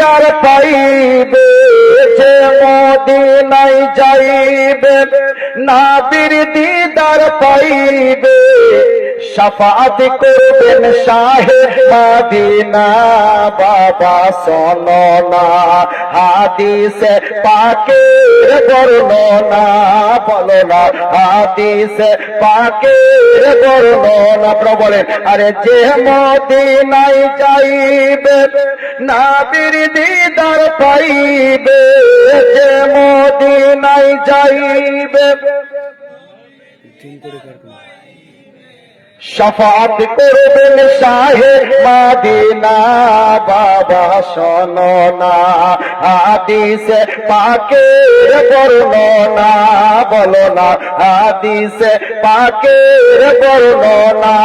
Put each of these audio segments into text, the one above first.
দিদার পাইবে মদিনাই যাইবে? নাবির দিদার পাইবে। সাফাত করবেন শাহে মাদিনা। বাবা সননা, হাদিসে পাকের বর্ণনা। বলো না, হাদিসে পাকের বর্ণনা। আপনারা বলেন, আরে যে মদিনায় যাইবে নাবির দিদার পাইবে। যে মদিনায় যাইবে। শফাত করবেন শাহে মাদিনা বাবা শোনা হাদিসে পাকের বর্ণনা বলো না হাদিসে পাকের বর্ণনা।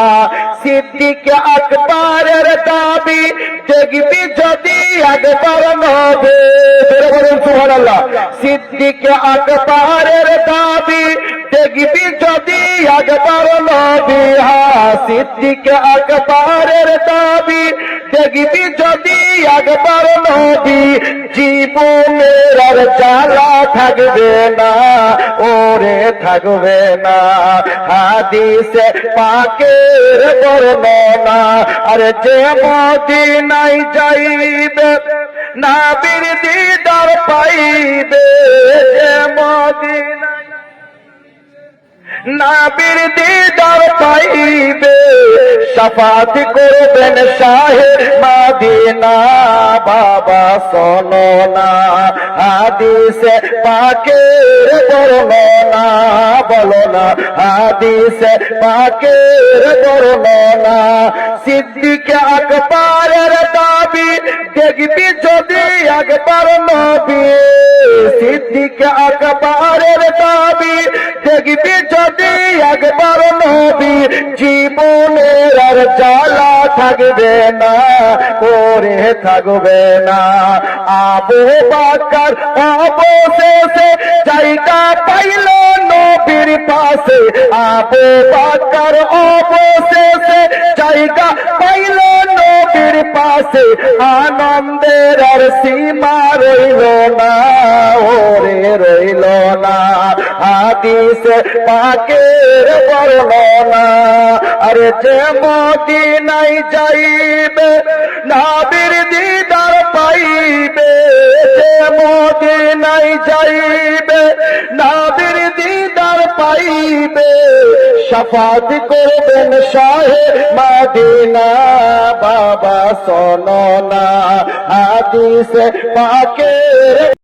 সিদ্দিক আকবরের দাবি, দেখবি যদি একবার নবে। সুবহানাল্লাহ। সিদ্দিক আকবরের দাবি, দেখবি যদি একবার নবী হা সিদ্দিক আকবরের দাবি, দেখবি যদি একবার নবী জীবনের আর জ্বালা থাকবে না, ওরে থাকবে না। হাদিসে পাকের বর্ণনা, আরে যে মদিনাই যাইবে নাবির দিদার পাইবে নাবির দিদার পাইবে, সাফাত করবেন শাহে মাদিনা। বাবা সননা, হাদিসে পাকের বর্ণনা। বলো না, হাদিসে পাকের বর্ণনা। সিদ্দিক আকবরের দাবি, দেখবি যদি একবার নবী সিদ্দিক আকবরের দাবি দেখবি যদি একবার নবী জীবনের আর জ্বালা থাকবে না করে থাকবে না আবু বাকার অবশেষে জায়গা পাইল নবীর পাশে আবু বাকার অবশেষে জায়গা পাইল নবীর পাশে আনন্দের আর সীমা রইল না, ওরে রইল না। হাদিসে পাকের বর্ণনা, আরে যে মদিনাই যাইবে, নাবির দিদার পাইবে। যে মদিনাই যাইবে, নাবির দিদার পাইবে। শফাত করবেন শাহে মাদিনা। বাবা সননা হাদিসে পাকের